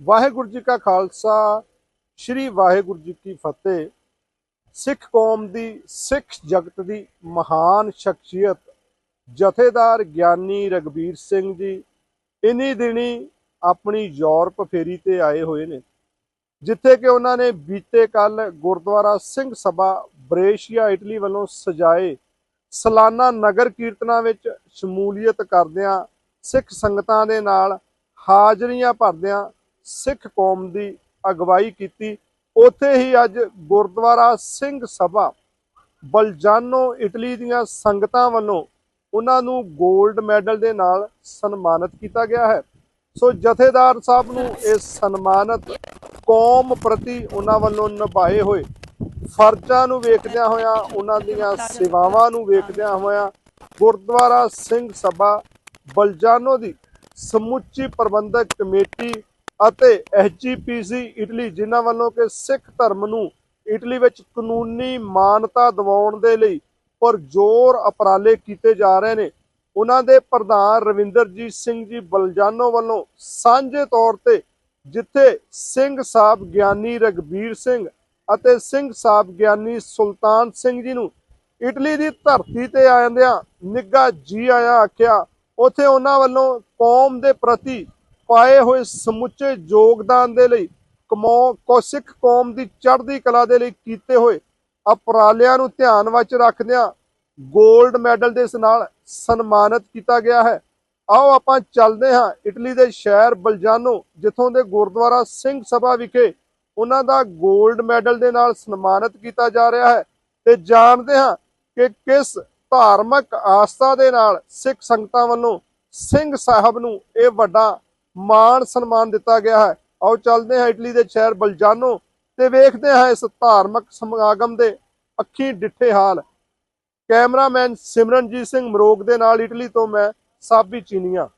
ਵਾਹਿਗੁਰੂ ਜੀ ਕਾ ਖਾਲਸਾ, ਸ੍ਰੀ ਵਾਹਿਗੁਰੂ ਜੀ ਕੀ ਫਤਿਹ। ਸਿੱਖ ਕੌਮ ਦੀ, ਸਿੱਖ ਜਗਤ ਦੀ ਮਹਾਨ ਸ਼ਖਸੀਅਤ, ਜਥੇਦਾਰ ਗਿਆਨੀ ਰਗਬੀਰ ਸਿੰਘ ਜੀ, ਇਨੀ ਦਿਨੀ ਆਪਣੀ ਯੂਰਪ ਫੇਰੀ ਤੇ ਆਏ ਹੋਏ ਨੇ, ਜਿੱਥੇ ਕਿ ਉਹਨਾਂ ਨੇ ਬੀਤੇ ਕੱਲ ਗੁਰਦੁਆਰਾ ਸਿੰਘ ਸਭਾ ਬ੍ਰੇਸ਼ੀਆ, ਇਟਲੀ ਵੱਲੋਂ ਸਜਾਏ ਸਲਾਨਾ ਨਗਰ ਕੀਰਤਨਾਂ ਵਿੱਚ ਸ਼ਮੂਲੀਅਤ ਕਰਦਿਆਂ ਸਿੱਖ ਸੰਗਤਾਂ ਦੇ ਨਾਲ ਹਾਜ਼ਰੀਆਂ ਭਰਦਿਆਂ ਸਿੱਖ ਕੌਮ ਦੀ ਅਗਵਾਈ ਕੀਤੀ। ਉੱਥੇ ਹੀ ਅੱਜ ਗੁਰਦੁਆਰਾ ਸਿੰਘ ਸਭਾ ਬਲਜਾਨੋ, ਇਟਲੀ ਦੀਆਂ ਸੰਗਤਾਂ ਵੱਲੋਂ ਉਹਨਾਂ ਨੂੰ 골ਡ ਮੈਡਲ ਦੇ ਨਾਲ ਸਨਮਾਨਿਤ ਕੀਤਾ ਗਿਆ ਹੈ। ਸੋ ਜਥੇਦਾਰ ਸਾਹਿਬ ਨੂੰ ਇਹ ਸਨਮਾਨਿਤ ਕੌਮ ਪ੍ਰਤੀ ਉਹਨਾਂ ਵੱਲੋਂ ਨਿਭਾਏ ਹੋਏ ਫਰਜ਼ਾਂ ਨੂੰ ਵੇਖਦਿਆਂ ਹੋਇਆਂ, ਉਹਨਾਂ ਦੀਆਂ ਸੇਵਾਵਾਂ ਨੂੰ ਵੇਖਦਿਆਂ ਹੋਇਆਂ ਗੁਰਦੁਆਰਾ ਸਿੰਘ ਸਭਾ ਬਲਜਾਨੋ ਦੀ ਸਮੁੱਚੀ ਪ੍ਰਬੰਧਕ ਕਮੇਟੀ ਅਤੇ ਐਚਜੀਪੀਸੀ ਇਟਲੀ, ਜਿਨ੍ਹਾਂ ਵੱਲੋਂ ਕਿ ਸਿੱਖ ਧਰਮ ਨੂੰ ਇਟਲੀ ਵਿੱਚ ਕਾਨੂੰਨੀ ਮਾਨਤਾ ਦਿਵਾਉਣ ਦੇ ਲਈ ਪੁਰਜ਼ੋਰ ਉਪਰਾਲੇ ਕੀਤੇ ਜਾ ਰਹੇ ਨੇ, ਉਹਨਾਂ ਦੇ ਪ੍ਰਧਾਨ ਰਵਿੰਦਰਜੀਤ ਸਿੰਘ ਜੀ ਬਲਜਾਨੋ ਵੱਲੋਂ ਸਾਂਝੇ ਤੌਰ ਤੇ ਜਿੱਥੇ ਸਿੰਘ ਸਾਹਿਬ ਗਿਆਨੀ ਰਗਬੀਰ ਸਿੰਘ ਅਤੇ ਸਿੰਘ ਸਾਹਿਬ ਗਿਆਨੀ ਸੁਲਤਾਨ ਸਿੰਘ ਜੀ ਨੂੰ ਇਟਲੀ ਦੀ ਧਰਤੀ ਤੇ ਆਇੰਦਿਆਂ ਨਿੱਘਾ ਜੀ ਆਇਆ ਆਖਿਆ, ਉਥੇ ਉਹਨਾਂ ਵੱਲੋਂ ਕੌਮ ਦੇ ਪ੍ਰਤੀ ਪਾਏ ਹੋਏ ਸਮੁੱਚੇ ਯੋਗਦਾਨ ਦੇ ਲਈ ਕਮੋ ਕੋ ਸਿੱਖ ਕੌਮ ਦੀ ਚੜ੍ਹਦੀ ਕਲਾ ਦੇ ਲਈ ਕੀਤੇ ਹੋਏ ਅਪਰਾਲਿਆਂ ਨੂੰ ਧਿਆਨ ਵਿੱਚ ਰੱਖਦਿਆਂ 골ਡ ਮੈਡਲ ਦੇ ਨਾਲ ਸਨਮਾਨਿਤ ਕੀਤਾ ਗਿਆ ਹੈ। ਆਓ ਆਪਾਂ ਚੱਲਦੇ ਹਾਂ ਇਟਲੀ ਦੇ ਸ਼ਹਿਰ ਬਲਜਾਨੋ, ਜਿੱਥੋਂ ਦੇ ਗੁਰਦੁਆਰਾ ਸਿੰਘ ਸਭਾ ਵਿਖੇ ਉਹਨਾਂ ਦਾ 골ਡ ਮੈਡਲ ਦੇ ਨਾਲ ਸਨਮਾਨਿਤ ਕੀਤਾ ਜਾ ਰਿਹਾ ਹੈ ਤੇ ਜਾਣਦੇ ਹਾਂ ਕਿ ਕਿਸ ਧਾਰਮਿਕ ਆਸਥਾ ਦੇ ਨਾਲ ਸਿੱਖ ਸੰਗਤਾਂ ਵੱਲੋਂ ਸਿੰਘ ਸਾਹਿਬ ਨੂੰ ਇਹ ਵੱਡਾ ਮਾਣ ਸਨਮਾਨ ਦਿੱਤਾ ਗਿਆ ਹੈ। ਆਓ ਚੱਲਦੇ ਹਾਂ ਇਟਲੀ ਦੇ ਸ਼ਹਿਰ ਬਲਜਾਨੋ ਤੇ ਵੇਖਦੇ ਹਾਂ ਇਸ ਧਾਰਮਿਕ ਸਮਾਗਮ ਦੇ ਅੱਖੀ ਡਿੱਠੇ ਹਾਲ। ਕੈਮਰਾਮੈਨ ਸਿਮਰਨਜੀਤ ਸਿੰਘ ਮਰੋਗ ਦੇ ਨਾਲ ਇਟਲੀ ਤੋਂ ਮੈਂ ਸਾਬੀ ਚੀਨੀਆਂ।